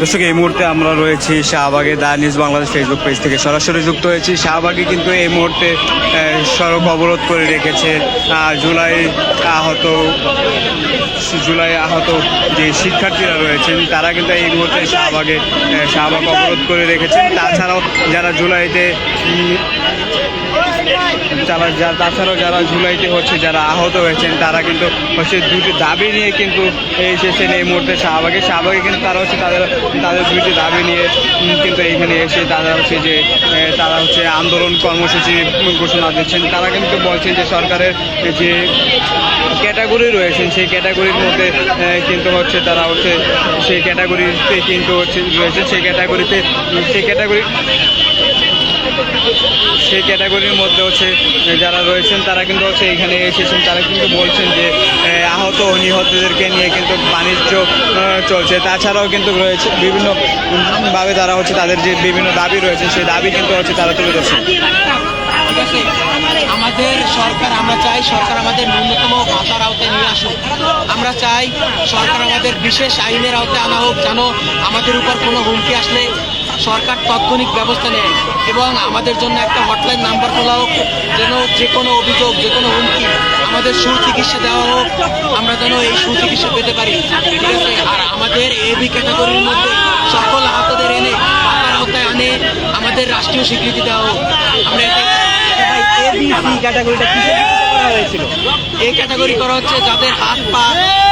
দর্শক, এই মুহূর্তে আমরা রয়েছি শাহবাগে The News Bangladesh Facebook page থেকে। সরাসরি যুক্ত হয়েছি। শাহবাগে কিন্তু এই মুহূর্তে সড়ক অবরোধ করে রেখেছে জুলাই আহত জুলাই আহত যে শিক্ষার্থীরা রয়েছেন, তারা কিন্তু এই মুহূর্তে শাহবাগে শাহবাগ অবরোধ করে রেখেছেন। তাছাড়াও যারা জুলাইতে যারা তাছাড়াও যারা জুলাইতে হচ্ছে, যারা আহত হয়েছেন, তারা কিন্তু হচ্ছে দুটি দাবি নিয়ে কিন্তু এসেছেন এই মুহূর্তে শাহবাগে। শাহবাগে কিন্তু তারা হচ্ছে তাদের তাদের দুইটি দাবি নিয়ে কিন্তু এখানে এসে তারা হচ্ছে যে তারা হচ্ছে আন্দোলন কর্মসূচি ঘোষণা দিচ্ছেন। তারা কিন্তু বলছেন যে সরকারের যে ক্যাটাগরি রয়েছেন, সেই ক্যাটাগরির মধ্যে কিন্তু হচ্ছে তারা হচ্ছে সেই ক্যাটাগরিতে কিন্তু হচ্ছে রয়েছে সেই ক্যাটাগরিতে সেই ক্যাটাগরি সেই ক্যাটাগরির মধ্যে হচ্ছে যারা রয়েছেন, তারা কিন্তু হচ্ছে এখানে এসেছেন। তারা কিন্তু বলছেন যে আহত নিহতদেরকে নিয়ে কিন্তু বাণিজ্য চলছে। তাছাড়াও কিন্তু রয়েছে বিভিন্নভাবে তারা হচ্ছে তাদের যে বিভিন্ন দাবি রয়েছে, সেই দাবি কিন্তু হচ্ছে তারা তুলে ধরছে। আমাদের সরকার, আমরা চাই সরকার আমাদের ন্যূনতম ভাতার আওতায় নিয়ে আসুক। আমরা চাই সরকার আমাদের বিশেষ আইনের আওতায় আনা হোক, যেন আমাদের উপর কোনো হুমকি আসলে সরকার তাৎক্ষণিক ব্যবস্থা নেয় এবং আমাদের জন্য একটা হটলাইন নাম্বার খোলা হোক, যেন যে কোনো অভিযোগ, যে কোনো হুমকি আমাদের সুচিকিৎসা দেওয়া হোক, আমরা যেন এই সুচিকিৎসা পেতে পারি। ঠিক আছে? আর আমাদের এবি ক্যাটাগরির মধ্যে সকল আহতদের এনে আওতায় আনে, আমাদের রাষ্ট্রীয় স্বীকৃতি দেওয়া হোক। আমরা এটাই ক্যাটাগরিটা করা হয়েছিল। এই ক্যাটাগরি করা হচ্ছে যাদের হাত পা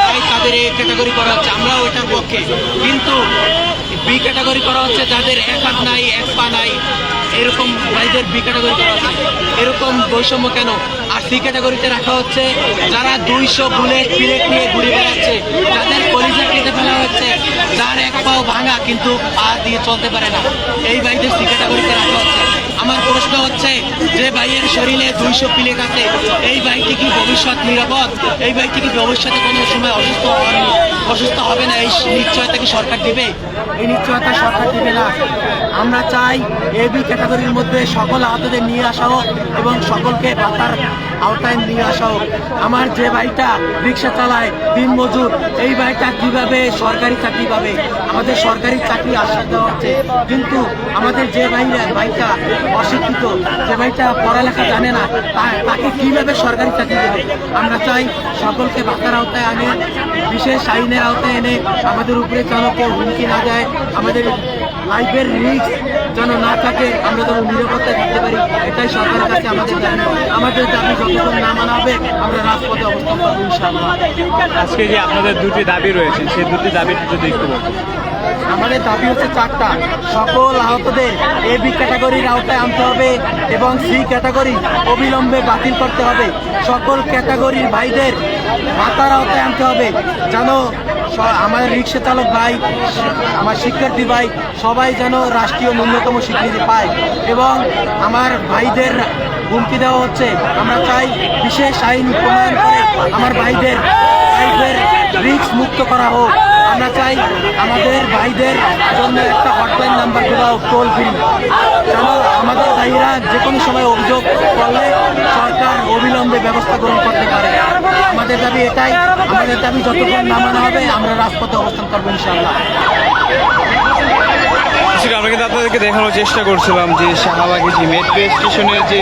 নাই তাদের এই ক্যাটাগরি করা হচ্ছে। আমরাও এটার পক্ষে। কিন্তু বি ক্যাটাগরি করা হচ্ছে যাদের এক হাত নাই, এক পা নাই। এরকম ভাইদের বি ক্যাটাগরি করা হচ্ছে। এরকম বৈষম্য কেন? আর সি ক্যাটাগরিতে রাখা হচ্ছে যারা দুইশো বুলেট পিলেট নিয়ে ঘুরে বেড়াচ্ছে। যাদের কলিজা কেটে ফেলা হচ্ছে, যার এক পাও ভাঙা কিন্তু পা দিয়ে চলতে পারে না। এই ভাইদের সি ক্যাটাগরিতে রাখা হচ্ছে। আমার প্রশ্ন হচ্ছে যে ভাইয়ের শরীরে দুইশো প্লেট আছে, এই বাইকটি কি ভবিষ্যৎ নিরাপদ? এই বাইকটি কি ভবিষ্যতে কোনো সময় অসুস্থ অসুস্থ হবে না? এই নিশ্চয়তা কি সরকার দেবে? এই নিশ্চয়তা সরকার দেবে না। আমরা চাই এবি ক্যাটাগরির মধ্যে সকল আহতদের নিয়ে আসা হোক এবং সকলকে ভাতার আওতায় নিয়ে আসা হোক। আমার যে ভাইটা রিক্সা চালায়, দিন মজুর, এই ভাইটা কীভাবে সরকারি চাকরি পাবে? আমাদের সরকারি চাকরি আশ্বাস দেওয়া হচ্ছে। কিন্তু আমাদের যে ভাইরা ভাইটা অশিক্ষিত, যে ভাইটা পড়ালেখা জানে না তাকে কীভাবে সরকারি চাকরি দেবে? আমরা চাই সকলকে ভাতার আওতায় আনে, বিশেষ আইনের আওতায় এনে আমাদের উপরে কেউ হুমকি না দেয়। আমাদের লাইফের রিস্ক যেন না থাকে আমরা যেন নিরাপত্তায় থাকতে পারি। এটাই সরকারের কাছে আমাদের দাবি। আমাদের দাবি যতক্ষণ না মানা হবে আমরা রাজপথে অবস্থান করব ইনশাআল্লাহ। আজকে যে আপনাদের দুটি দাবি রয়েছে সেই দুটি দাবিটি যদি একটু আমাদের দাবি হচ্ছে চারটা। সকল আহতদের এ বি ক্যাটাগরির আওতায় আনতে হবে এবং সি ক্যাটাগরি অবিলম্বে বাতিল করতে হবে। সকল ক্যাটাগরির ভাইদের ভাতার আওতায় আনতে হবে। যেন আমাদের রিক্সা চালক ভাই, আমার শিক্ষার্থী ভাই সবাই যেন রাষ্ট্রীয় ন্যূনতম স্বীকৃতি পায় এবং আমার ভাইদের হুমকি দেওয়া হচ্ছে। আমরা চাই বিশেষ আইন প্রণয়ন করে আমার ভাইদের ভাইদের রিক্স মুক্ত করা হোক। আমরা চাই আমাদের ভাইদের জন্য একটা হটলাইন নাম্বার দেওয়া হোক টোল ফ্রি। যেন আমাদের ভাইরা যে কোনো সময় অভিযোগ করলে সরকার অবিলম্বে ব্যবস্থা গ্রহণ করতে পারে। আমাদের দাবি এটাই, আমাদের দাবি যতক্ষণ না মানা হবে, আমরা রাজপথে অবস্থান করব ইনশাআল্লাহ। আমরা কিন্তু আপনাদেরকে দেখানোর চেষ্টা করছিলাম যে শাহবাগে যে মেট্রো স্টেশনের যে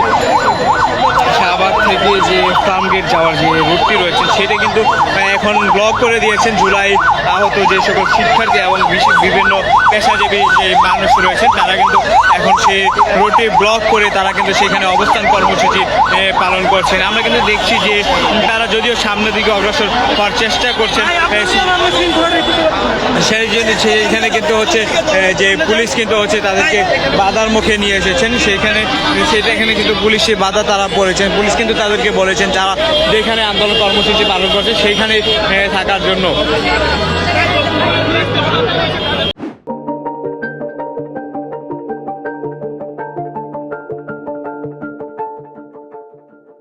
শাহবাগ থেকে যে ফার্ম গেট যাওয়ার যে রুটটি রয়েছে, সেটা কিন্তু এখন ব্লক করে দিয়েছেন জুলাই আহত যে সকল শিক্ষার্থী এবং বিভিন্ন পেশাজীবী যে মানুষ রয়েছেন, তারা কিন্তু সেই রুটটি ব্লক করে তারা কিন্তু সেখানে অবস্থান কর্মসূচি পালন করছেন। আমরা কিন্তু দেখছি যে তারা যদিও সামনের দিকে অগ্রসর হওয়ার চেষ্টা করছেন সেই জন্য সেইখানে কিন্তু হচ্ছে যে পুলিশ কিন্তু হচ্ছে তাদেরকে বাধার মুখে নিয়ে এসেছেন। সেখানে সেটা এখানে কিন্তু পুলিশে বাধা তারা পড়েছেন। পুলিশ কিন্তু তাদেরকে বলেছেন যারা যেখানে আন্দোলন কর্মসূচি পালন করছে সেইখানে থাকার জন্য।